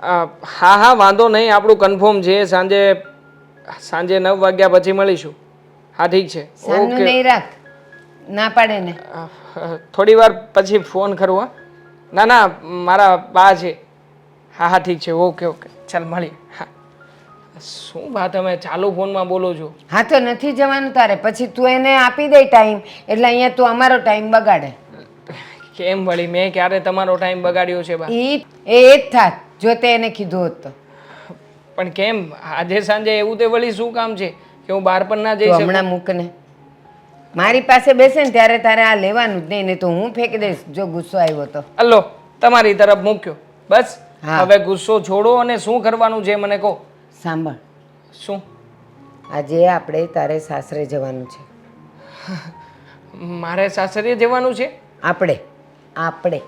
હા હા વાંધો નહીં આપણું કન્ફર્મ છે. સાંજે સાંજે નવ વાગ્યા પછી મળીશું. હા ઠીક છે. ઓકે નહીં રાખ. ના પાડે ને. થોડી વાર પછી ફોન કરું હા. ના ના મારા બા છે. હા હા ઠીક છે. ઓકે ઓકે ચાલ મળી હા. શું વાત તમે ચાલુ ફોનમાં બોલો છો? હા તો નથી જવાનું તારે. પછી તું એને આપી દે ટાઈમ એટલે અહીંયા તું અમારો ટાઈમ બગાડે. કેમ વળી? મેં ક્યારે તમારો ટાઈમ બગાડ્યો છે બા? એ એ જ થાત. જો તે એને કીધું હોત તો. પણ કેમ? આજે સાંજે એવું તે વળી શું કામ છે કે હું બહાર પણ ના જઈ શકું? હમણાં મૂકને મારી પાસે બેસે ને ત્યારે તારે આ લેવાનું જ નહીં નહીં તો હું ફેંકી દઈશ જો ગુસ્સો આવ્યો તો. અલ્લો તમારી તરફ મૂક્યો. બસ. હવે ગુસ્સો છોડો અને શું કરવાનું છે મને કહો? સાંભળ. શું? આજે આપણે તારે સાસરે જવાનું છે. મારે સાસરે જવાનું છે? આપણે. આપણે.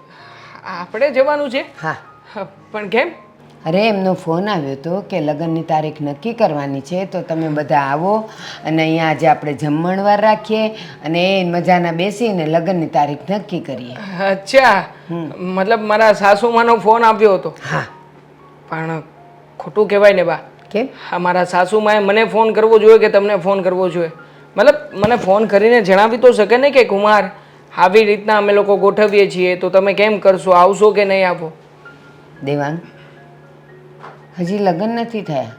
આપણે જવાનું છે? હા, પણ કેમ? અરે એમનો ફોન આવ્યો હતો કે લગ્નની તારીખ નક્કી કરવાની છે તો તમે બધા આવો અને અહીંયા આજે આપણે જમણવાર રાખીએ અને એ મજાના બેસીને લગ્નની તારીખ નક્કી કરીએ. અચ્છા. મતલબ મારા સાસુમાનો ફોન આવ્યો હતો. હા. પણ ખોટું કહેવાય ને બા. કેમ? હા મારા સાસુમાએ મને ફોન કરવો જોઈએ કે તમને ફોન કરવો જોઈએ? મતલબ મને ફોન કરીને જણાવી તો શકે ને કે કુમાર આવી રીતના અમે લોકો ગોઠવીએ છીએ તો તમે કેમ કરશો? આવશો કે નહીં આવો દેવાંગ હજી લગ્ન નથી થયા.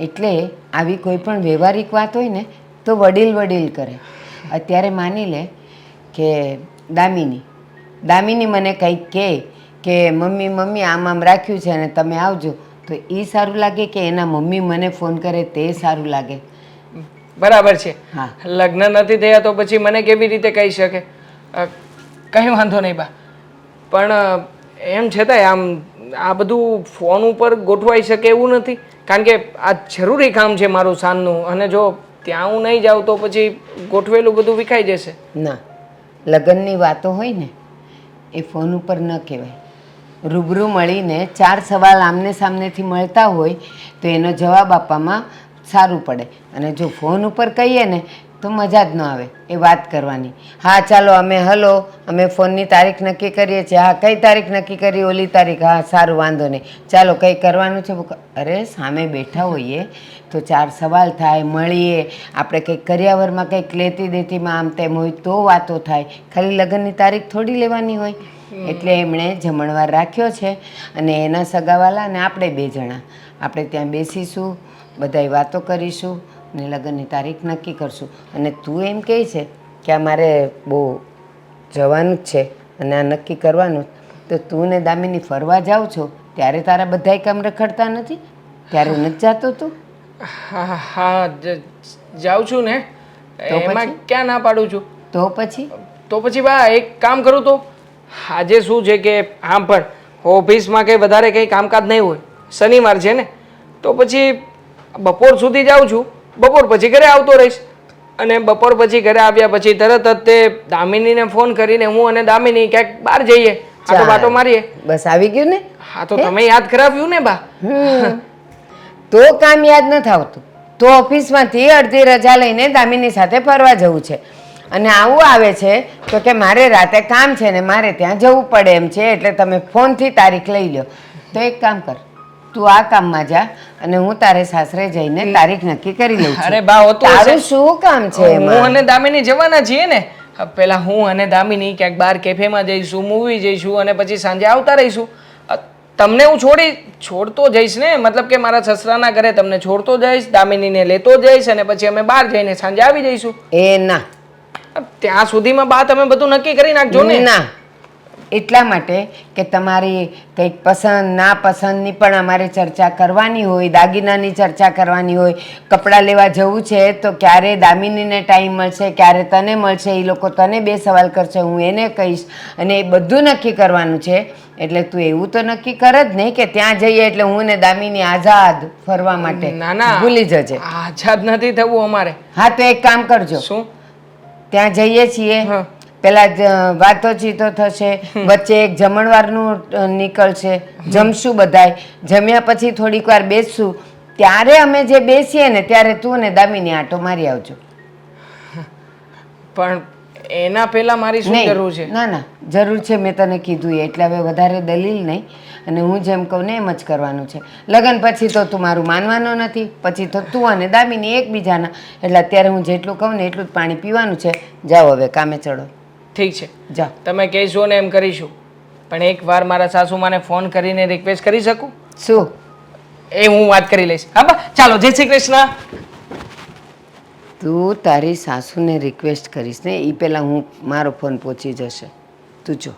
એટલે આવી કોઈ પણ વ્યવહારિક વાત હોય ને તો વડીલ વડીલ કરે. અત્યારે માની લે કે દામિની દામિની મને કંઈક કહે કે મમ્મી મમ્મી આમ આમ રાખ્યું છે અને તમે આવજો. તો એ સારું લાગે કે એના મમ્મી મને ફોન કરે તે સારું લાગે? બરાબર છે. હા. લગ્ન નથી થયા તો પછી મને કેવી રીતે કહી શકે? કંઈ વાંધો નહીં બા. પણ એમ છતાંય આમ આ બધું ફોન ઉપર ગોઠવાઈ શકે એવું નથી. કારણ કે આ જરૂરી કામ છે મારું સાંજનું અને જો ત્યાં હું નહીં જાઉં તો પછી ગોઠવેલું બધું વિખાઈ જશે. ના. લગ્નની વાતો હોય ને, એ ફોન ઉપર ન કહેવાય. રૂબરૂ મળીને ચાર સવાલ આમને સામનેથી મળતા હોય તો એનો જવાબ આપવામાં સારું પડે. અને જો ફોન ઉપર કહીએ ને તો મજા જ ન આવે એ વાત કરવાની. હા ચાલો અમે હલો અમે ફોનની તારીખ નક્કી કરીએ છીએ. હા કઈ તારીખ નક્કી કરી ઓલી તારીખ. હા સારું વાંધો નહીં. ચાલો કંઈ કરવાનું છે? અરે સામે બેઠા હોઈએ તો ચાર સવાલ થાય મળીએ. આપણે કંઈક કર્યાવરમાં કંઈક લેતી દેતીમાં આમ તેમ હોય તો વાતો થાય. ખાલી લગ્નની તારીખ થોડી લેવાની હોય. એટલે એમણે જમણવાર રાખ્યો છે અને એના સગાવાલા અને આપણે બે જણા. આપણે ત્યાં બેસીશું બધાય વાતો કરીશું. ને લગ્નની તારીખ નક્કી કરશું. અને તું એમ કહે છે કે આ મારે બહુ જવાનું જ છે અને આ નક્કી કરવાનું તો તું ને દામિની ફરવા જાઓ છો ત્યારે તારા બધાય કામ રખડતા નથી? ત્યારે નથી જાતો તું? હા હા જાઉં છું ને. એમાં? ક્યાં ના પાડું છું? તો પછી? તો પછી બા એક કામ કરું તો. આજે શું છે કે આમ પણ ઓફિસમાં કંઈ વધારે કંઈ કામકાજ નહીં હોય. શનિવાર છે ને. તો પછી બપોર સુધી જાઉં છું. બપોર પછી ઘરે આવતો રહીશ. અને બપોર પછી ઘરે આવ્યા પછી તરત જ તે દામિનીને ફોન કરીને હું અને દામિની ક્યાંક બહાર જઈએ. આટો બાટો મારીએ. બસ આવી ગયું ને? હા તો તમે યાદ કરાવ્યું ને બા? તો કામ યાદ નથી આવતું તો ઓફિસમાંથી અડધી રજા લઈને દામિની સાથે ફરવા જવું છે. અને આવું આવે છે તો કે મારે રાતે કામ છે ને મારે ત્યાં જવું પડે એમ છે એટલે તમે ફોનથી તારીખ લઈ લો તો એક કામ કર. તું આ કામમાં જા અને હું તારે સાસરે જઈને તારીખ નક્કી કરી લઉં છું. અરે બા હોતું હશે. તારું શું કામ છે હું એમાં? અને દામિની જવાના છીએ ને. પેલા હું અને દામિની ક્યાંક બહાર કેફેમાં જઈશું મૂવી જઈશું અને પછી સાંજે આવતા રહીશું. અ, તમને હું છોડી છોડતો જઈશ ને? મતલબ કે મારા સસરાના ઘરે તમને છોડતો જઈશ દામિનીને લેતો જઈશ અને પછી અમે બહાર જઈને સાંજે આવી જઈશું. એ ના. અ, ત્યાં સુધીમાં બા તમે બધું નક્કી કરી નાખજો ને. ના. એટલા માટે કે તમારી કંઈક પસંદ ના પસંદની પણ અમારે ચર્ચા કરવાની હોય દાગીનાની ચર્ચા કરવાની હોય કપડાં લેવા જવું છે તો ક્યારે દામિનીને ટાઈમ મળશે ક્યારે તને મળશે એ લોકો તને બે સવાલ કરશે હું એને કહીશ અને એ બધું નક્કી કરવાનું છે. એટલે તું એવું તો નક્કી કર જ નહીં કે ત્યાં જઈએ એટલે હું ને દામિની આઝાદ ફરવા માટે ના ના ભૂલી જજે. આઝાદ નથી થવું અમારે. હા તો એક કામ કરજો. શું? ત્યાં જઈએ છીએ. પેલા વાતો વાતોચીતો થશે વચ્ચે એક જમણવારનું નીકળશે. જમશું બધાય. જમ્યા પછી થોડીક વાર બેસશું. ત્યારે અમે જે બેસીએ ને ત્યારે તું ને દામીની આટો મારી આવજો. પણ એના પહેલા મારી શું જરૂર છે? ના ના. જરૂર છે મેં તને કીધું એટલે હવે વધારે દલીલ નહીં. અને હું જેમ કહું ને એમ જ કરવાનું છે. લગ્ન પછી તો તું મારું માનવાનો નથી. પછી તો તું અને દામીની એકબીજાના. એટલે અત્યારે હું જેટલું કહું ને એટલું જ પાણી પીવાનું છે. જાઓ હવે કામે ચડો. ઠીક છે. જા. તમે કહેશો ને એમ કરીશું. પણ એકવાર મારા સાસુમાને ફોન કરીને રિક્વેસ્ટ કરી શકું? શું? એ હું વાત કરી લઈશ. હા બા ચાલો જય શ્રી કૃષ્ણ. તું તારી સાસુને રિક્વેસ્ટ કરીશ ને એ પહેલાં હું મારો ફોન પહોંચી જશે. તું જો.